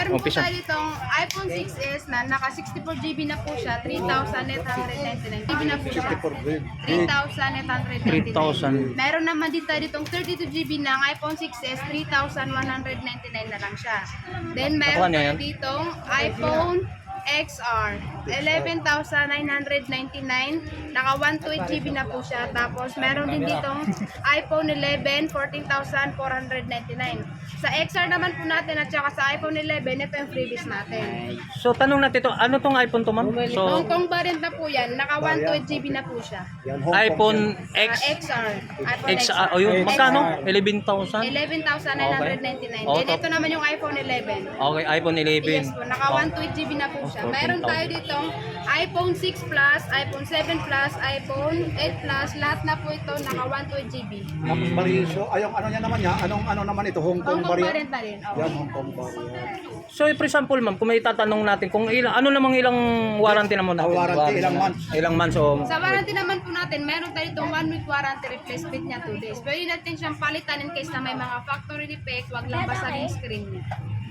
Meron po Umpisa. tayo ditong iPhone 6s na naka 64GB na po siya, 3,899 GB na po siya. 3,899. 3,000. Meron naman din tayo ditong 32GB ng iPhone 6s, 3,199 na lang siya. Then meron tayo ditong iPhone XR, 11,999. Naka 128GB na po siya. Tapos meron din ditong iPhone 11, 14,499. Sa XR naman po natin at saka sa iPhone 11, ito yung freebies natin. So tanong natin to, ano tong iPhone to ma'am? So Hong Kong variant na po yan, naka 128GB na po siya. iPhone Ah, X XR. iPhone XR, o yun, magkano? 11,000? 11,999. Okay. Then ito naman yung iPhone 11. Okay, iPhone 11. Yes po, naka 128GB na po siya. Oh, Meron 14,000. tayo ditong iPhone 6 Plus, iPhone 7 Plus, iPhone 8 Plus, lahat na po ito naka 128GB. Tapos Marisyo, ay yung ano niya naman niya, anong ano naman ito, Hong Kong Hong Kong variant. variant pa rin. Oh. Yan, Hong Kong variant. So for example ma'am, kung may tatanong natin kung ilang ano namang ilang warranty naman natin? Ah, warranty, ilang months? Ilang months o Sa warranty naman po natin, meron tayo itong 1 week warranty replacement niya 2 days. Pwede natin siyang palitan in case na may mga factory defect, wag lang basag yung screen niya.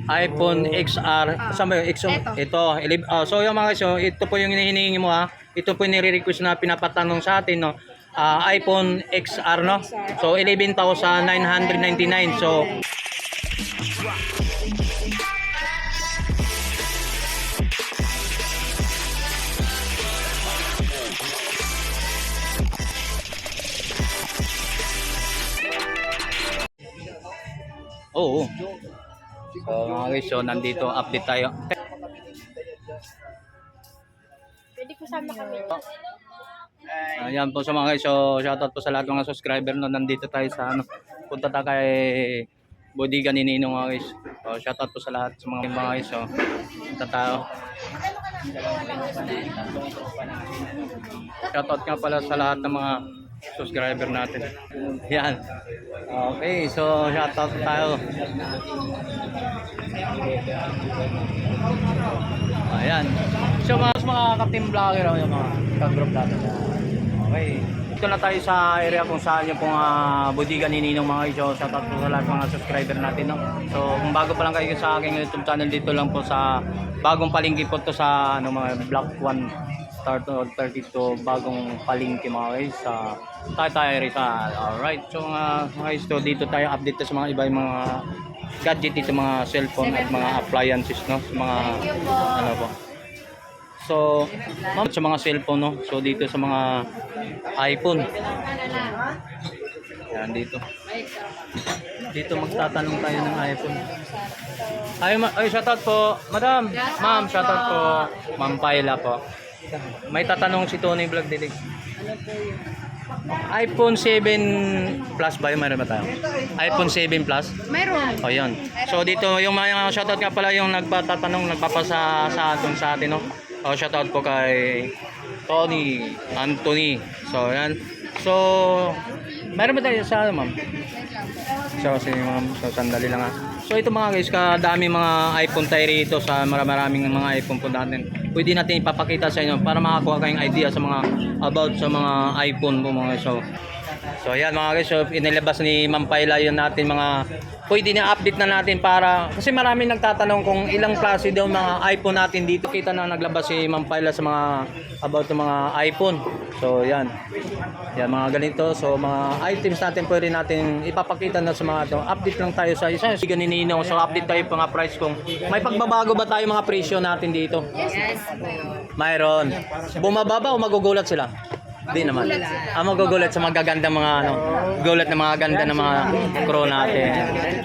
iPhone XR, saan ba yun? X- Eto. ito. ele- ah, so yung mga so, ito po yung hinihingi mo ha. Ito po yung nire-request na pinapatanong sa atin no. Ah, iPhone XR no. So 11,999. So Oo. So mga guys, so nandito update tayo. Pwede ko sama kami. Ayan po sa mga guys, so shoutout po sa lahat ng mga subscriber no nandito tayo sa ano. Punta tayo kay Bodiga ni Ninong mga guys. So shoutout po sa lahat sa mga mga guys. So punta tayo. Shoutout nga pala sa lahat ng mga subscriber natin. Yan. Okay, so shoutout tayo. Ayan. So mga, mga ka-team vlogger o yung mga ka-group natin. Okay. Ito na tayo sa area kung saan yung pong uh, bodega ni Ninong mga iso. Shout out po sa lahat mga subscriber natin. No? So kung bago pa lang kayo sa aking YouTube channel dito lang po sa bagong palingki po to sa ano, mga Block 1 start to 32 bagong palingki mga guys sa Taytay Rizal. Alright. So mga mga iso dito tayo update sa mga iba yung mga gadget dito mga cellphone at mga appliances no sa mga ano po So, ma'am, sa mga cellphone, no? So, dito sa mga iPhone. Yan, dito. Dito magtatanong tayo ng iPhone. Ay, ma- ay shoutout po. Madam, ma'am, shoutout po. Ma'am Paila po. May tatanong si Tony Vlog Dilig. iPhone 7 Plus ba yun? Mayroon ba tayo? iPhone 7 Plus? Mayroon. O yun. So dito yung mga shoutout nga pala yung nagpatatanong, nagpapasa sa atin sa atin no. O shoutout po kay Tony, Anthony. So yan. So meron ba tayo sa ano, ma'am? So si ma'am, so sandali lang ha. So ito mga guys, kadami mga iPhone tayo rito sa maraming mga iPhone po natin. Pwede natin ipapakita sa inyo para makakuha kayong idea sa mga about sa mga iPhone po mga guys. So So ayan mga guys, so inilabas ni Ma'am Paila yun natin mga pwede na update na natin para kasi marami nagtatanong kung ilang klase daw mga iPhone natin dito. Kita na naglabas si Ma'am Paila sa mga about sa mga iPhone. So yan. Yan mga ganito. So mga items natin pwede natin ipapakita na sa mga to. Update lang tayo sa isa. Sige ninino. So update tayo mga price kung may pagbabago ba tayo mga presyo natin dito. Yes. Mayroon. Bumababa o magugulat sila? Hindi naman. Ah, magugulat sa magaganda mga ano, gulat na mga ganda ng mga crew natin.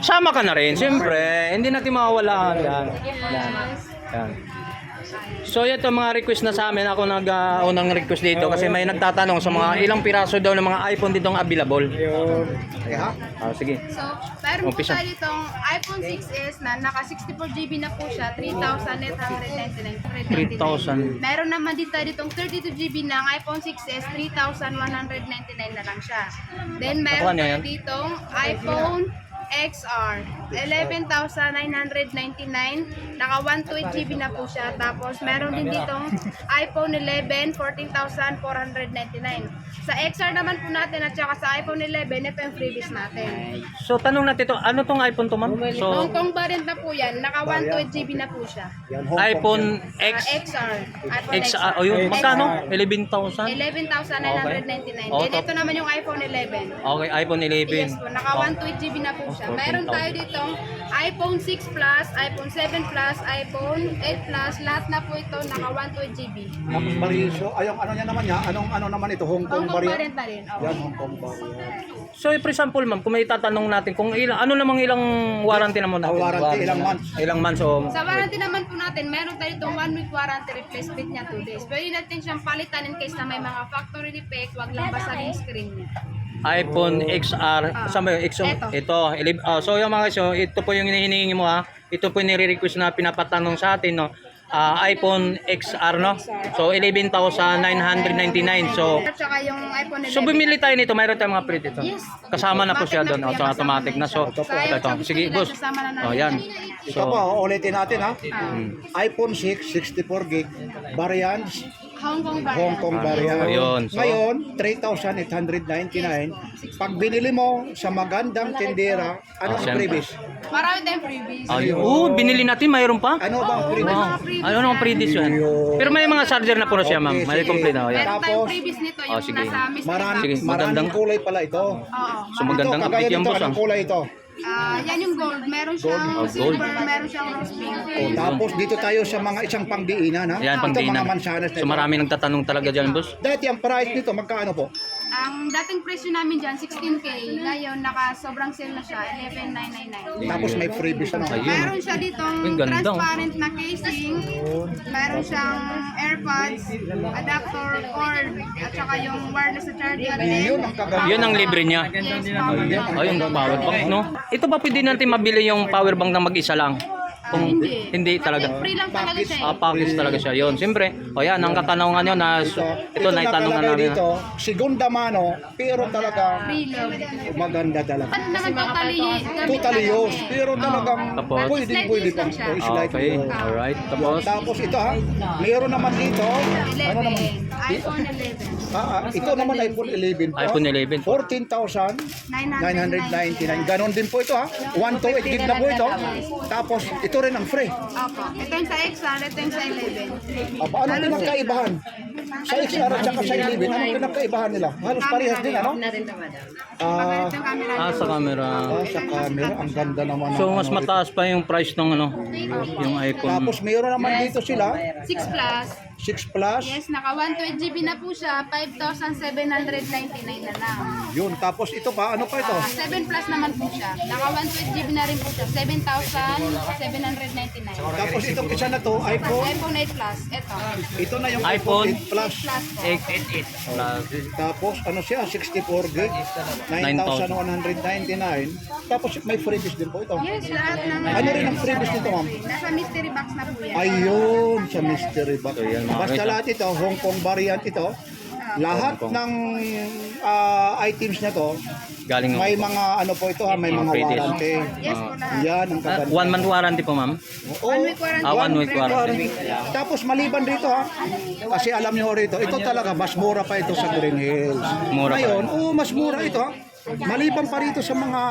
Sama ka na rin, siyempre. Hindi natin mawawala. Yan. Yan. Yan. So ito mga request na sa amin. Ako nag uh, unang request dito kasi may nagtatanong sa mga ilang piraso daw ng mga iPhone ditong available. Ah, sige. So, meron po Umpisa. tayo itong iPhone 6s na naka 64GB na po siya, 3,899. 3,000. Meron naman din tayo itong 32GB ng iPhone 6s, 3,199 na lang siya. Then Nakuha meron niyo tayo yan? ditong iPhone XR, 11,999. Naka 128GB na po siya. Tapos meron din ditong iPhone 11, 14,499. Sa XR naman po natin at saka sa iPhone 11, ito yung freebies natin. So tanong natin to, ano tong iPhone to ma'am? So Hong Kong variant na po yan, naka 128GB na po siya. Yan, Hong Kong iPhone X XR. iPhone X XR. oh, yun, magkano? 11,000? 11,999. Okay. Then ito naman yung iPhone 11. Okay, iPhone 11. Yes po, naka 128GB na po siya. Meron tayo dito iPhone 6 Plus, iPhone 7 Plus, iPhone 8 Plus, lahat na po ito naka 128GB. Tapos Marisol, ayong ano niya naman niya, anong ano naman ito, Hong Kong Hong Kong variant. variant na rin. Oh. Yan, Hong Kong variant. So for example ma'am, kung may tatanong natin kung ilang ano namang ilang warranty naman natin? Ah, warranty, ilang months? Ilang months o Sa warranty naman po natin, meron tayo itong 1 week warranty replacement niya 2 days. Pwede natin siyang palitan in case na may mga factory defect, wag lang basag yung screen niya. iPhone XR, Ah. saan ba Eto. ito. elib- ah, so yung mga so, ito po yung hinihingi mo ha. Ito po yung nire-request na pinapatanong sa atin no. Ah, iPhone XR no. So 11,999. So At saka yung iPhone 11. So bumili tayo nito, mayroon tayong mga pre dito. Yes. Kasama na po siya doon, oh, so automatic na. So, ito, ito. Sige, boss. Oh, yan. Ito po, ulitin natin ha. Ah, iPhone 6, 64 gig, variants, Hong Kong variant. Hong Kong variant. Ayun, so- Ngayon, 3,899. Pag binili mo sa magandang tindera, ano Oh, ang siyempre. previous? Marami tayong freebies. Ayun. Oh, binili natin, mayroon pa. Ano bang Oo, previous? Wow. Ano ang pre-dis yan? Ayun. Pero may mga charger na po na siya, ma'am. Okay, May sige. complete na. Oh. Meron tayong Tapos- freebies nito, Oh, yung sige. nasa mystery Marami, Sige, magandang- maraming kulay pala ito. Oo. So magandang ito, update kagaya yan, nito, boss. anong ah. kulay ito? Ah, yan yung gold. Meron siyang Oh, gold. silver, meron siyang rose pink. O, tapos dito tayo sa mga isang pangdiinan ha. Yan, Ito pangdiinan. mga mansanas na So ito. marami nagtatanong talaga dyan, boss. Dati ang price nito, magkano po? Ang dating presyo namin dyan, 16K. Ngayon, naka sobrang sale na siya, 11,999. Tapos may freebies. Ayun. Meron siya ditong Ang ganda, oh. transparent na casing. Meron siyang AirPods, adapter, cord, at saka yung wireless na charger. Yun ang kaganda. Yun ang libre niya. Yes, power bank. Ayun, power bank, no? Ito ba pwede natin mabili yung power bank na mag-isa lang? Ah, Kung hindi. hindi talaga. Free lang talaga siya eh. Ah, package talaga siya. Yun, siyempre. O yan, ang katanungan nyo na ito, ito na itanong na nakalagay namin. dito, segunda mano, pero talaga Free lang. maganda talaga. Ano naman totally gamit Totally namin. pero talagang Tapos? pwede, Slight pwede use pang lang siya. slight Okay, alright. Yun, Tapos, Tapos ito ha, mayroon naman dito, ano naman, 11. iPhone 11. ah, ah, ito naman iPhone 11 po. iPhone 11 po. 14,999. Ganon din po ito ha. 128 gig na po ito. Tapos ito rin ang free. Opo. Ito yung sa XR, ito yung sa 11. Ah, paano pinagkaibahan? Sa XR at saka sa 11, ano pinagkaibahan nila? Halos parehas din ano? Ah, ah, sa camera. ah, sa camera, ang ganda naman. ng So, mas ano mataas pa yung price ng ano, yung iPhone. Tapos mayroon naman dito sila, 6 plus. 6 Plus. Yes, naka 128GB na po siya. 5,799 na lang. Yun, tapos ito pa, ano pa ito? Ah, 7 plus naman po siya. Naka 128GB na rin po siya. 7,799. Tapos itong isa na to, iPhone. iPhone 8 plus. Ito. Ito na yung iPhone. iPhone 8 Plus. Plus po. 888 plus. Tapos ano siya, 64 gig, 9,199. Tapos may freebies din po ito. Yes, lahat ng... Ano rin ang freebies nito, ma'am? Nasa mystery box na po yan. Ayun, sa mystery box. Basta lahat ito, Hong Kong variant ito. Lahat Kong. ng ah, items na to, Galing may mga ano po ito, ha, may Mga warranty. Yes po lahat. Yan ang Ah, kaganda. one month warranty po, ma'am. Oo. One week warranty. Ah, one week warranty. Tapos maliban dito ha, kasi alam niyo rito, ito talaga mas mura pa ito sa Green Hills. Mura pa. Ngayon, oo, mas mura ito ha. Maliban pa rito sa mga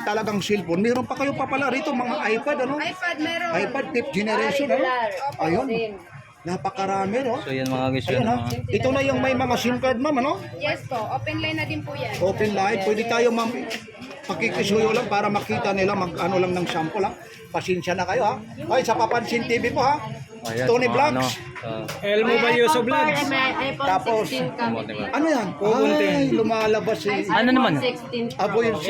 talagang cellphone, meron pa kayo pa pala rito mga iPad ano? iPad meron. iPad 5th generation ano? Ayun. Napakarami no. So yan mga guys, yun ha. mga. Ito na yung may mga SIM card ma'am ano? Yes po. Open line na din po yan. Open line, pwede tayo ma'am pakikisuyo lang para makita nila mag ano lang ng sample ha. Pasensya na kayo ha. Ay sa Papansin TV po ha. Ayan, Tony mga Vlogs. ano, ah, Elmo Valioso Vlogs. Tapos, ano yan? Ay, lumalabas si... ano naman? Abo yung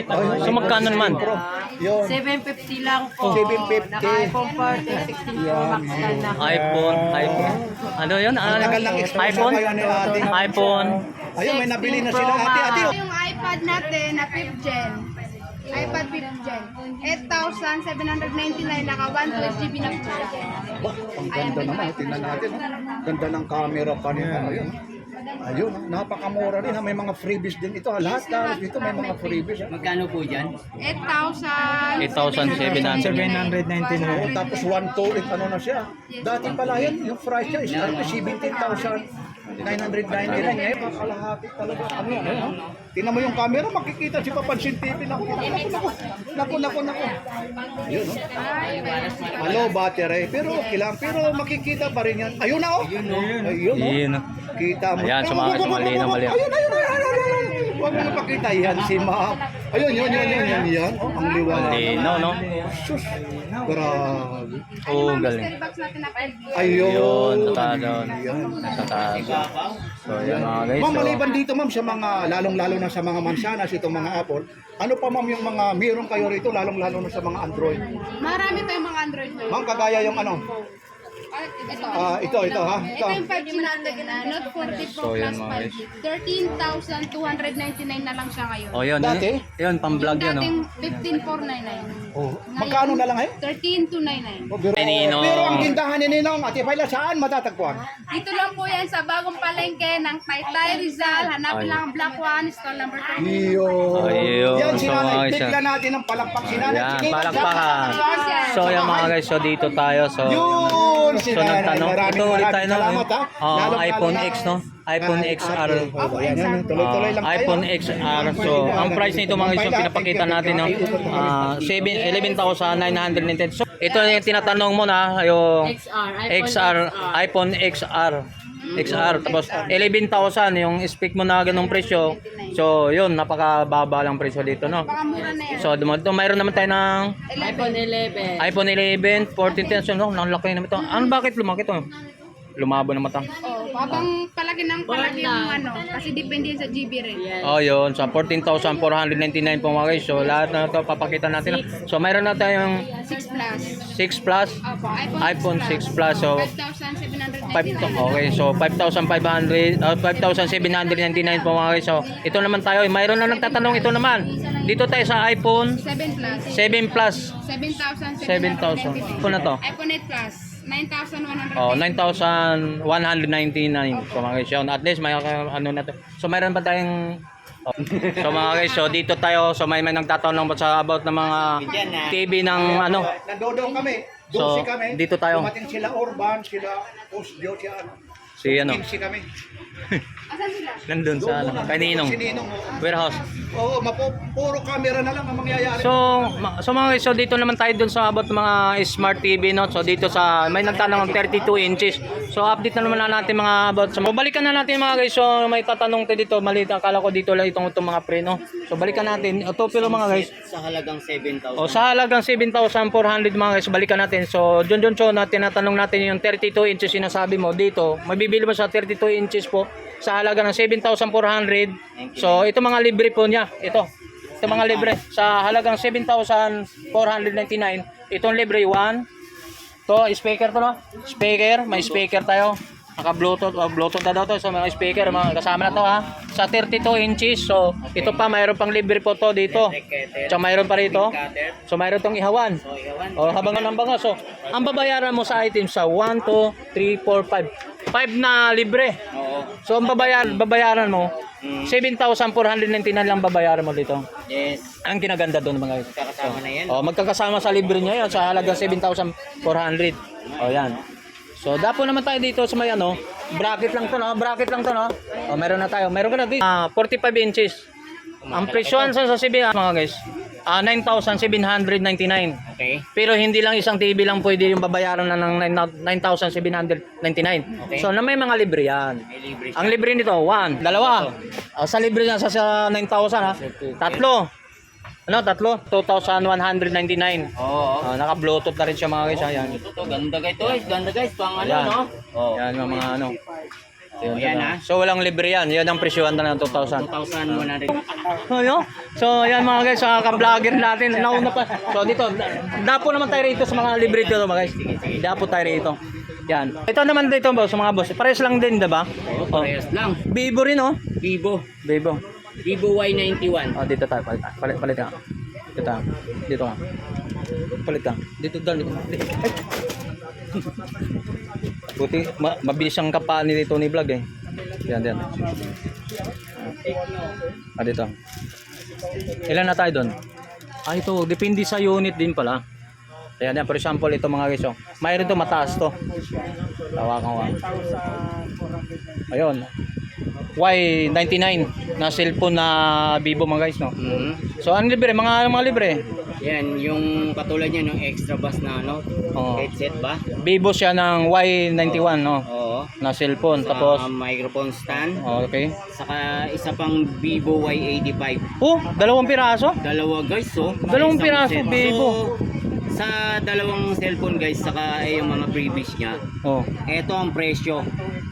So magkano naman? Pro. Yun. 750 lang po. 750. Naka-iPhone 14, 16 Pro Max na. iPhone, iPhone. Ano yun? Ano? IPhone? iPhone. Ayun, may nabili na sila. Ate, ate. oh. Yung iPad natin na 5th gen. iPad 5th gen. 8,799 naka 128GB na po. Bah, ang ganda naman. Tingnan natin. oh. Ganda ng camera pa rin. Ano yun? Ayun, napakamura rin. ha. May mga freebies din ito. ha. Lahat lahat dito may mga freebies. ha. Magkano po dyan? 8,799. 799. Oo, tapos 128 ano na siya. Dati pala yan, yung price niya is ano, 17,000. 999 ngayon, kakalahati talaga. Ano yan, ano? Tingnan mo yung camera, makikita si Papansin TV. Naku, naku, naku, naku, naku. Ayun, no? Hello, battery. Pero okay lang. Pero makikita pa rin yan. Ayun na, oh. Ayun, no? Yun. Kita mo. Ayan, Ayun, kasi malinaw, malinaw. Ayun, ayun, ayun, ayun, ayun. Huwag mo napakita. Yan si Ma'am. Ayun, yun, yun, yun, yun, yan. Oh, ang liwanag. Lino, no? Sus, grabe. Oo, galing. Na 5 Ayun. Yun. Sa taas. So, yan mga guys. Ma'am, maliban dito ma'am sa mga lalong-lalo na sa mga mansanas, itong mga apple, ano pa ma'am yung mga meron kayo rito lalong-lalo na sa mga Android? Marami tayong mga Android. Ma'am, kagaya yung ano, ito. ah, ito, ito ha, ito. Ito yung 5G natin na Note 40 So, Pro yan, plus mga 5G. 13,299 na lang siya ngayon. oh, yun. Dati? Yun, pang-vlog Yung yun, no? dating 15,499. Oh, magkano na lang ngayon? 13,299. Oh, pero, Ay, Ninong. pero ang tindahan ni Ninong at Ipaila saan matatagpuan? Dito lang po yan sa bagong palengke ng Taytay Rizal. Hanapin Ay. lang ang Black One, stall number 20. Iyo. Ayun, Yan si so, mga Nanay. Bigla natin ang palakpak si Nanay. Yan, Sige, palakpakan. So, yan mga guys. So, dito tayo. So, Yun, si so Nanay. nagtanong. Maraming Ito ulit tayo, no? salamat, ha? Oh, Lalong-lalo iPhone na- X, no? iPhone Ay, XR. Oh, yan, yan, tuloy-tuloy lang Ah, tayo. iPhone XR. So, ang price nito mga guys, yung pinapakita natin, no? Ah, 7 11,910. So, ito yung tinatanong mo na, yung XR, iPhone XR, iPhone XR. XR. Tapos, 11,000 yung speak mo na ganung presyo. So, yun, napakababa lang presyo dito, no? Pakamura na yan. So, dumito, mayroon naman tayo ng iPhone 11. iPhone 11, 14, 10, so, no? Ang laki naman ito. Ano, bakit lumaki ito? Lumabo na mata. Oh, habang palaki ng palaki yung ano, kasi depende yan sa GB rin. Yes. Oh, yun. So, 14,499 po mga guys. So, lahat na ito papakita natin. So, mayroon na tayong 6 plus. 6 Plus, Opo, iPhone, iPhone 6 Plus. So, 5 5,799. to, okay. So, 5,500, uh, 5,799 po mga guys. So, ito naman tayo. Mayroon na nagtatanong ito naman. Dito tayo sa iPhone 7 plus. 7 Plus. 7,799. 7,000. Ito na to. iPhone 8 plus. 9,100. Oh, 9,199 so mga guys yun. At least may ano na to. So mayroon pa tayong oh. So mga guys, so dito tayo. So may may nagtatanong pa sa about ng mga TV ng ano. Nandodong kami. So, 12 kami. dito tayo. Dumating sila Orban, sila Osdio, si ano. Si ano, 15 kami. Nandun sa ano, kay Ninong. Oh. Warehouse. Oo, mapo, puro camera na lang ang mangyayari. So, ma- so mga guys, so dito naman tayo dun sa about ng mga smart TV, no? So dito sa, may nagtanong ng 32 inches. So update na naman na natin mga about sa, so, balikan na natin mga guys, so may tatanong tayo dito, mali, akala ko dito lang itong, itong mga pre, no? So balikan natin, ito pero mga guys, sa halagang 7,000. o sa halagang 7,400 mga guys, balikan natin. So, John John Cho, na tinatanong natin yung 32 inches sinasabi mo dito. Mabibili mo sa 32 inches po sa halaga ng 7,400. So, ito mga libre po niya. Ito. Ito mga libre. Sa halagang 7,499. Itong libre, 1. To, speaker to no? Speaker. May speaker tayo. Naka Bluetooth, oh, Bluetooth na daw to. So, mga speaker, mga kasama na to ha. Sa 32 inches. So, ito pa, mayroon pang libre po to dito. So, mayroon pa rito. So, mayroon tong ihawan. O, habangan ng banga. So, ang babayaran mo sa item sa 1, 2, 3, 4, 5. 5 na libre. So, ang babayaran, babayaran mo, 7,499 lang babayaran mo dito. Yes. Ang kinaganda doon mga guys. Kakasama na yan. Oh, magkakasama sa libre niya yan sa halagang 7,400. Oh, yan. So, dapo naman tayo dito sa may ano, bracket lang to, no? Bracket lang to, no? Oh, meron na tayo. Meron ka na dito. Ah, 45 inches. Ang presyon sa sa CB, mga guys, ah 9,799. Okay. Pero hindi lang isang TV lang pwede yung babayaran na ng 9,799. Okay. So, na may mga libre yan. May libre siya. Ang libre nito, one, dalawa. Ah, sa libre niya sa, sa 9,000 ha. Tatlo. Ano, tatlo? 2,199. Oo. Ah, naka-bluetooth na rin siya mga guys. Ayan. Ito to, ganda guys. To, guys, ganda guys. Pang ano, Ayan. no? Oo. Yan yung mga ano. Oh, yan ha. So, walang libre yan. Yan ang presyohan na ng 2,000. 2,100. Ano? So, ayan mga guys, sa ka-vlogger natin, nauna pa. So, dito, dapo naman tayo rito sa mga libre dito mga guys. Dapo tayo rito. Yan. Ito naman dito boss, sa mga boss. Pares lang din, 'di ba? Oo, parehas lang. Vivo rin oh. Vivo. Vivo. Vivo Y91. Oh, dito tayo palit. Palit, palit ka. Dito ka. Dito ka. Palit ka. Dito dali. Dito. Ay. Buti ma mabilis ang kapaan ni Tony Vlog eh. Yan, yan. Ah, dito. Ilan na tayo doon? Ah, ito. Depende sa unit din pala. Ayan, yan. For example, ito mga guys. Oh. Mayroon to mataas to. Tawakan ko. Ayun. Y99 na cellphone na Vivo mga guys, no? Mhm. So, ano libre? Mga mga libre? Yan, yung katulad niya, yung extra bass na ano, Oo. headset ba? Vivo siya ng Y91, no? Oo. Na cellphone. Sa Tapos, microphone stand. okay. Saka isa pang Vivo Y85. Oh, dalawang piraso? Dalawa guys, so. Dalawang Isang piraso. Vivo. So, sa dalawang cellphone guys, saka eh, yung mga previous niya, Oh. eto ang presyo.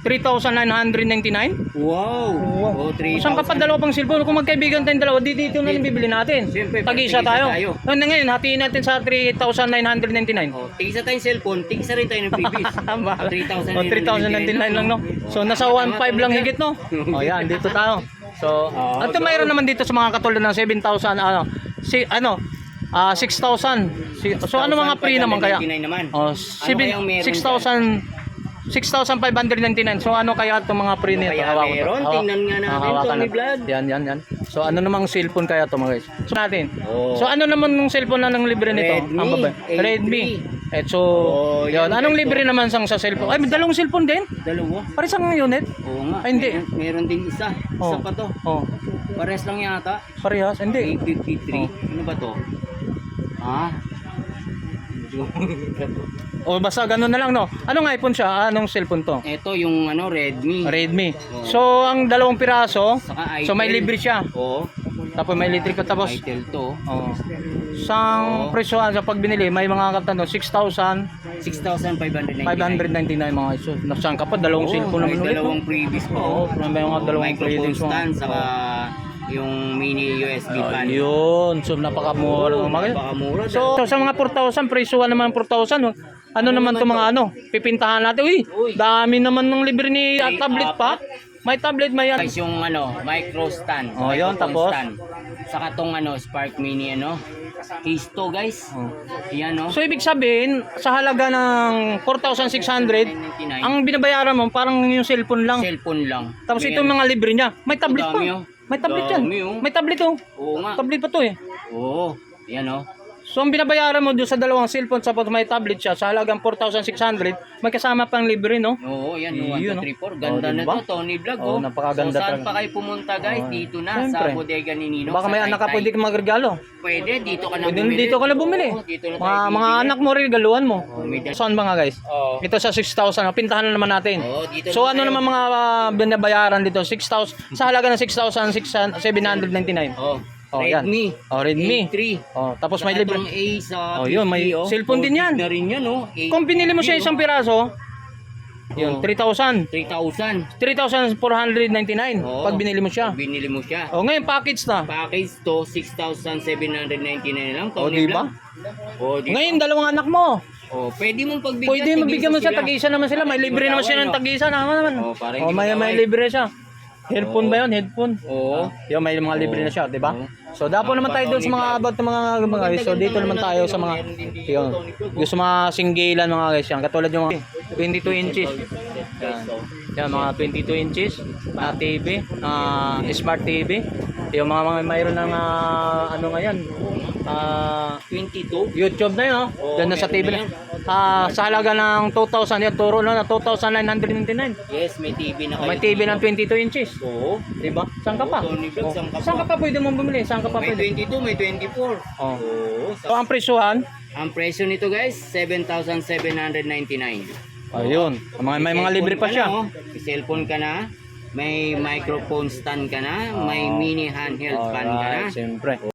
3,999? Wow! Oh, 3,000. Saan ka pa dalawa pang cellphone? Kung magkaibigan tayong dalawa, di dito na lang bibili natin. Siyempre, Tag-isa tag-isa tayo. tayo. Ano ngayon, hatiin natin sa 3,999. Oh, tigisa tayong cellphone, tigisa rin tayo ng previous. Bahala. 3,099 Oh, 3,099 lang, no? So, nasa 1,500 lang higit, no? Oh, yan, dito tayo. So, Oh, at mayroon naman dito sa mga katulad ng 7,000, ano, si, ano, ah 6,000. Si, so, ano mga free naman kaya? 6,599 naman. Oh, Ano kayang meron 6,000 6,599. So ano kaya itong mga free nito? kaya Hawakan ko. meron? Hawak- Tingnan nga natin, hawakan Tony natin. Vlog. Yan, yan, yan. So ano namang cellphone kaya ito mga guys? So natin. Oh. So ano naman ng cellphone na ng libre nito? Redmi, Ang baba- A3. Redmi. Eh so, Oh, yun. yan, Anong guys, libre oh. naman sang sa cellphone? Ay, may dalawang cellphone din? Dalawa. Pares ang unit? Oo nga. Ay, hindi. Meron, meron din isa. Isa Oh. pa to. Oh, Pares lang yata. parehas? Hindi. 853. Ano ba to? Ah. O basta ganun na lang no. Anong iPhone siya? Anong cellphone to? Ito yung ano, Redmi. Redmi. So ang dalawang piraso, Saka so may Itel. libre siya. Oo. Tapos may electric ko tapos Itel to. Oh. Sang Oo. presyo sa pag binili, may mga katano 6,599 6,599. mga iso. Nasaan ka pa dalawang Oo, cellphone may naman ulit. dalawang no? previous pa. Oo, oh. may mga Oo, dalawang microphone previous mga- stand, saka yung mini USB fan. Ayun, so napakamura Oo, ng mga. napakamura. So, sa mga 4,000 presyo naman 4,000. no? Ano naman to mga ano? Pipintahan natin. Uy, Uy. dami naman ng libre ni ah, May tablet pa. May tablet may yan. Guys, yung ano, micro stand. Oh, yun, tapos? Stand. Saka tong ano, Spark Mini ano, case to guys. Oh. Yan no. So ibig sabihin, sa halaga ng 4,600, 999. ang binabayaran mo parang yung cellphone lang. cellphone lang. Tapos Ayan. ito mga libre niya. May tablet pa. Oh. May tablet yan. Dami, oh. May tablet oh. Oo nga. Tablet pa to eh. Oo. Yan oh. So ang binabayaran mo doon sa dalawang cellphone sa may tablet siya sa halagang 4,600, may kasama pang libre no? Oo, yan. Yun, 1, 2, 3, 4. oh. Ganda Oh, na diba? to, Tony Vlog. Oh, Oh, napakaganda so, saan pa kayo pumunta guys? Oh, Dito na siyempre. sa bodega ni Nino. Baka may anak ka pwede ka magregalo. Pwede, dito ka na Pwede bumili. dito ka na bumili. Oo, dito na Mga, tayo mga bibili. anak mo regaluhan mo. Oh, may Saan mga guys? Oo. Ito sa 6,000. Pintahan na naman natin. Oo, dito So na ano tayo. naman mga uh, binabayaran dito? 6,000 sa halaga ng 6,799. Oh, Oh, yan. Redmi. Oh, Redmi. A3. Oh, tapos may Saka libre. tong A sa Oh, yun, may 50, cellphone din yan. Na rin yan, oh. A- Kung pinili mo siya isang piraso, yun, Oo. 3,000. 3,000. 3,499 Oo. pag binili mo siya. Binili mo siya. Oh, ngayon package na. Package to, 6,799 lang. Oh, Tony di ba? Oh, di Ngayon dalawang anak mo. Oh, pwede mong pagbigyan. Pwede mo bigyan mo siya tag-isa naman sila. May libre naman siya ng tag-isa naman naman. Oh, Oh, may may libre siya. Headphone ba 'yon? Headphone. Oo. Yung may mga libre na siya, di ba? So dapo naman tayo doon sa mga about ng mga mga guys. So dito naman tayo sa mga yun. Yung sa mga singgilan mga guys yan. Katulad yung mga 22 inches. Yan. Yan mga 22 inches na TV, na smart TV. Yung mga, mga mayroon ng ah, ano ngayon. Ah 22. YouTube na yun, oh. Oo, Ganda sa TV na na. Ah, sa halaga ng 2,000 yan, turo na na 2,999. Yes, may TV na kayo. May TV ng 22 inches. Oo. Di ba? Saan ka pa? Tony Vlog, Oh. saan ka pa? Saan ka pa pwede mong bumili? Saan ka pa May pwede? 22, may 24. Oh. Oo. So, ang presyuhan, Ang presyo nito guys, 7,799. ayun. May, may mga libre pa Cellphone siya. na, oh. May cellphone ka na, may microphone stand ka na, may mini handheld fan ka na. Alright, siyempre.